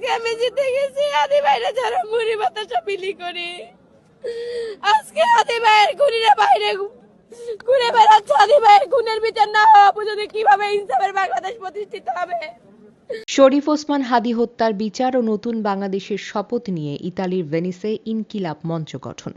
আজকে আমি জিতে গেছি, আদি যারা মুড়ি বাতাসা বিলি আজকে আদি ঘুরিরা বাইরে ঘুরে বেড়াচ্ছে, আদি বিচার না হওয়া পর্যন্ত কীভাবে ইনসাফের বাংলাদেশ প্রতিষ্ঠিত হবে? শরীফ ওসমান হাদি হত্যার বিচার ও নতুন বাংলাদেশের শপথ নিয়ে ইতালির ভেনিসে ইনকিলাব মঞ্চ গঠন।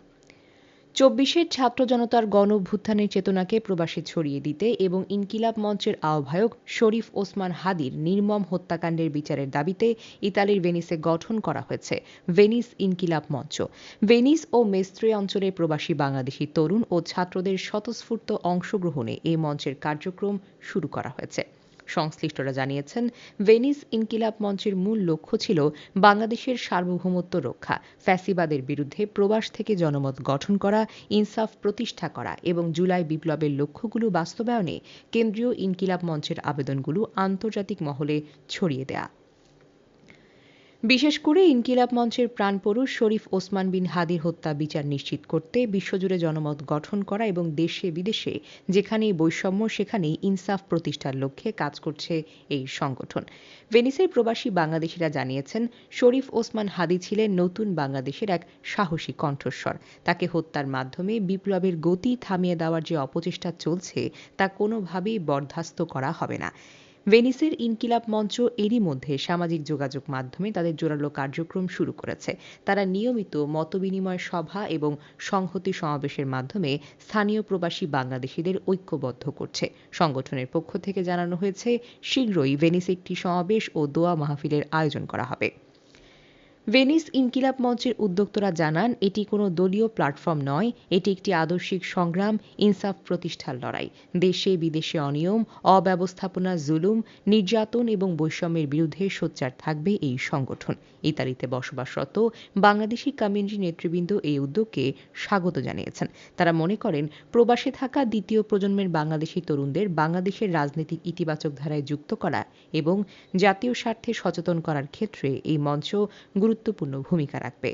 চব্বিশের ছাত্র জনতার গণ অভ্যুত্থানের চেতনাকে প্রবাসে ছড়িয়ে দিতে এবং ইনকিলাব মঞ্চের আহ্বায়ক শরীফ ওসমান হাদির নির্মম হত্যাকাণ্ডের বিচারের দাবিতে ইতালির ভেনিসে গঠন করা হয়েছে, ভেনিস ইনকিলাব মঞ্চ। ভেনিস ও মেস্ত্রে অঞ্চলের প্রবাসী বাংলাদেশি তরুণ ও ছাত্রদের স্বতঃস্ফূর্ত অংশগ্রহণে এই মঞ্চের কার্যক্রম শুরু করা হয়েছে। সংশ্লিষ্টরা জানিয়েছেন, ভেনিস ইনকিলাব মঞ্চের মূল লক্ষ্য ছিল বাংলাদেশের সার্বভৌমত্ব রক্ষা, ফ্যাসিবাদের বিরুদ্ধে প্রবাস থেকে জনমত গঠন করা, ইনসাফ প্রতিষ্ঠা করা এবং জুলাই বিপ্লবের লক্ষ্যগুলো বাস্তবায়নে কেন্দ্রীয় ইনকিলাব মঞ্চের আবেদনগুলো আন্তর্জাতিক মহলে ছড়িয়ে দেয়া। বিশেষ করে ইনকিলাব মঞ্চের প্রাণপুরুষ শরীফ ওসমান বিন হাদির হত্যা বিচার নিশ্চিত করতে বিশ্বজুড়ে জনমত গঠন করা এবং দেশে বিদেশে যেখানেই বৈষম্য, সেখানেই ইনসাফ প্রতিষ্ঠার লক্ষ্যে কাজ করছে এই সংগঠন। ভেনিসের প্রবাসী বাংলাদেশিরা জানিয়েছেন, শরীফ ওসমান হাদি ছিলেন নতুন বাংলাদেশের এক সাহসী কণ্ঠস্বর। তাকে হত্যার মাধ্যমে বিপ্লবের গতি থামিয়ে দেওয়ার যে অপচেষ্টা চলছে, তা কোনোভাবেই বরদাস্ত করা হবে না। ভেনিসের ইনকিলাব মঞ্চ এরই মধ্যে সামাজিক যোগাযোগ মাধ্যমে তাদের জোরালো কার্যক্রম শুরু করেছে। তারা নিয়মিত মতবিনিময় সভা এবং সংহতি সমাবেশের মাধ্যমে স্থানীয় প্রবাসী বাংলাদেশিদের ঐক্যবদ্ধ করছে। সংগঠনের পক্ষ থেকে জানানো হয়েছে, শীঘ্রই ভেনিসে একটি সমাবেশ ও দোয়া মাহফিলের আয়োজন করা হবে। ভেনিস ইনকিলাব মঞ্চের উদ্যোক্তরা জানান, এটি কোনো দলীয় প্ল্যাটফর্ম নয়, এটি একটি আদর্শিক সংগ্রাম, ইনসাফ প্রতিষ্ঠার লড়াই। দেশে বিদেশে অনিয়ম, অব্যবস্থাপনা জুলুম, নির্যাতন এবং বৈষম্যের বিরুদ্ধে সোচ্চার থাকবে এই সংগঠন। ইতালিতে বসবাসরত বাংলাদেশি কমিউনিটি নেতৃবৃন্দ এই উদ্যোগকে স্বাগত জানিয়েছেন। তারা মনে করেন, প্রবাসে থাকা দ্বিতীয় প্রজন্মের বাংলাদেশি তরুণদের বাংলাদেশের রাজনৈতিক ইতিবাচক ধারায় যুক্ত করা এবং জাতীয় স্বার্থে সচেতন করার ক্ষেত্রে এই মঞ্চ গুরুত্বপূর্ণ ভূমিকা রাখবে।